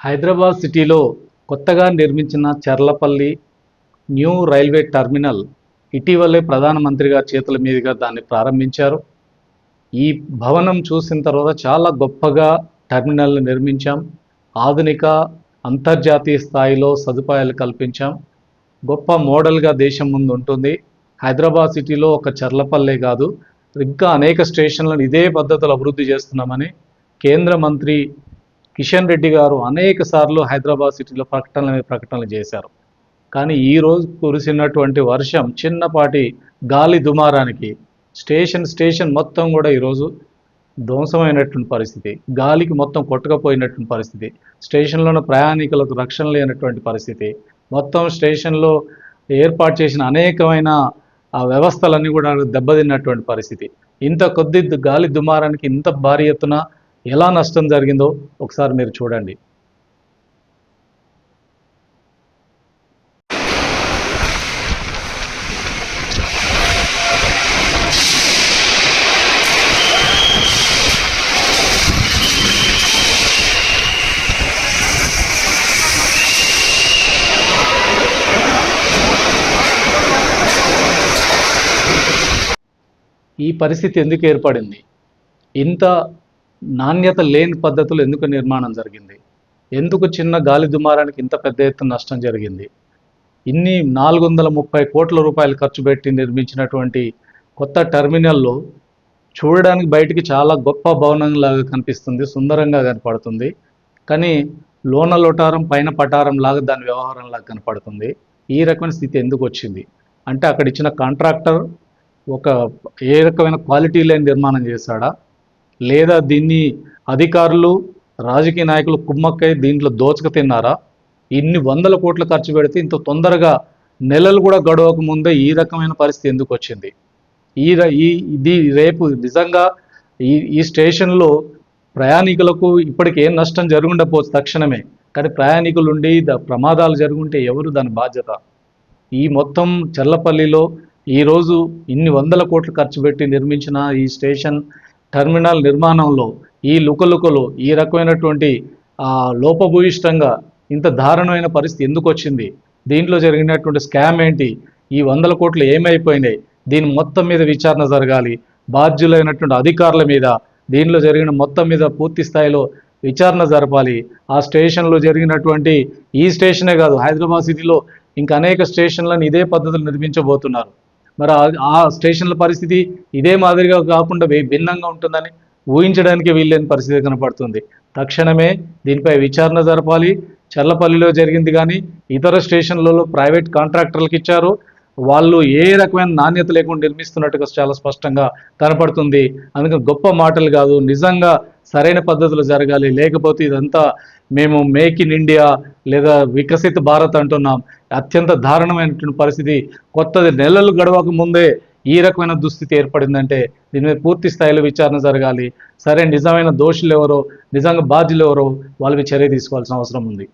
హైదరాబాద్ సిటీలో కొత్తగా నిర్మించిన చర్లపల్లి న్యూ రైల్వే టర్మినల్ ఇటీవలే ప్రధానమంత్రి గారి చేతుల మీదుగా దాన్ని ప్రారంభించారు. ఈ భవనం చూసిన తర్వాత చాలా గొప్పగా టర్మినల్ని నిర్మించాం. ఆధునిక అంతర్జాతీయ స్థాయిలో సదుపాయాలు కల్పించాం. గొప్ప మోడల్గా దేశం ముందు ఉంటుంది. హైదరాబాద్ సిటీలో ఒక చర్లపల్లే కాదు. ఇంకా అనేక స్టేషన్లను ఇదే పద్ధతిలో అభివృద్ధి చేస్తున్నామని కేంద్ర మంత్రి కిషన్ రెడ్డి గారు అనేక సార్లు హైదరాబాద్ సిటీలో ప్రకటనల మీద ప్రకటనలు చేశారు. కానీ ఈ రోజు కురిసినటువంటి వర్షం చిన్నపాటి గాలి దుమారానికి స్టేషన్ స్టేషన్ మొత్తం కూడా ఈరోజు ధ్వంసమైనటువంటి పరిస్థితి. గాలికి మొత్తం కొట్టుకపోయినటువంటి పరిస్థితి. స్టేషన్లోని ప్రయాణికులకు రక్షణ లేనటువంటి పరిస్థితి. మొత్తం స్టేషన్లో ఏర్పాటు చేసిన అనేకమైన ఆ వ్యవస్థలన్నీ కూడా దెబ్బతిన్నటువంటి పరిస్థితి. ఇంత కొద్ది గాలి దుమారానికి ఇంత భారీ ఎత్తున ఎలా నష్టం జరిగిందో ఒకసారి మీరు చూడండి. ఈ పరిస్థితి ఎందుకు ఏర్పడింది? ఇంత నాణ్యత లేని పద్ధతులు ఎందుకు నిర్మాణం జరిగింది? ఎందుకు చిన్న గాలి దుమారానికి ఇంత పెద్ద ఎత్తున నష్టం జరిగింది? ఇన్ని నాలుగు వందల ముప్పై కోట్ల రూపాయలు ఖర్చు పెట్టి నిర్మించినటువంటి కొత్త టెర్మినల్లో చూడడానికి బయటికి చాలా గొప్ప భవనంలాగా కనిపిస్తుంది సుందరంగా కనపడుతుంది. కానీ లోన లోటారం పైన పటారం లాగా దాని వ్యవహారంలాగా కనపడుతుంది. ఈ రకమైన స్థితి ఎందుకు వచ్చింది? అంటే అక్కడ ఇచ్చిన కాంట్రాక్టర్ ఒక ఏ రకమైన క్వాలిటీ లేని నిర్మాణం చేశాడా? లేదా దీన్ని అధికారులు రాజకీయ నాయకులు కుమ్మక్కై దీంట్లో దోచక తిన్నారా? ఇన్ని వందల కోట్లు ఖర్చు పెడితే ఇంత తొందరగా నెలలు కూడా గడవక ముందే ఈ రకమైన పరిస్థితి ఎందుకు వచ్చింది? ఈ ర- ఈ ఇది రేపు నిజంగా ఈ ఈ స్టేషన్లో ప్రయాణికులకు ఇప్పటికి ఏం నష్టం జరుగుండకపోవచ్చు తక్షణమే. కానీ ప్రయాణికులు ఉండి ప్రమాదాలు జరుగుంటే ఎవరు దాని బాధ్యత? ఈ మొత్తం చల్లపల్లిలో ఈరోజు ఇన్ని వందల కోట్లు ఖర్చు పెట్టి నిర్మించిన ఈ స్టేషన్ టెర్మినల్ నిర్మాణంలో ఈ లుకలుకలు ఈ రకమైనటువంటి లోపభూయిష్టంగా ఇంత దారుణమైన పరిస్థితి ఎందుకు వచ్చింది దీంట్లో జరిగినటువంటి స్కామ్ ఏంటి? ఈ వందల కోట్లు ఏమైపోయినాయి? దీని మొత్తం మీద విచారణ జరగాలి. బాధ్యులైనటువంటి అధికారుల మీద దీనిలో జరిగిన మొత్తం మీద పూర్తి స్థాయిలో విచారణ జరపాలి. ఆ స్టేషన్లో జరిగినటువంటి ఈ స్టేషనే కాదు హైదరాబాద్ సిటీలో ఇంకా అనేక స్టేషన్లను ఇదే పద్ధతులు నిర్మించబోతున్నారు. మరి ఆ- స్టేషన్ల పరిస్థితి ఇదే మాదిరిగా కాకుండా భిన్నంగా ఉంటుందని ఊహించడానికి వీల్లేని పరిస్థితి కనపడుతుంది. తక్షణమే దీనిపై విచారణ జరపాలి. చల్లపల్లిలో జరిగింది కానీ ఇతర స్టేషన్లలో ప్రైవేట్ కాంట్రాక్టర్లకు ఇచ్చారు. వాళ్ళు ఏ రకమైన నాణ్యత లేకుండా నిర్మిస్తున్నట్టుగా చాలా స్పష్టంగా కనపడుతుంది. అందుకని గొప్ప మాటలు కాదు నిజంగా సరైన పద్ధతులు జరగాలి. లేకపోతే ఇదంతా మేము మేక్ ఇన్ ఇండియా లేదా వికసిత భారత్ అంటున్నాం. అత్యంత దారుణమైనటువంటి పరిస్థితి. కొత్తది నెలలు గడవక ముందే ఈ రకమైన దుస్థితి ఏర్పడిందంటే దీని మీద పూర్తి స్థాయిలో విచారణ జరగాలి. సరే నిజమైన దోషులు ఎవరో నిజంగా బాధ్యులు ఎవరో వాళ్ళకి చర్య తీసుకోవాల్సిన అవసరం ఉంది.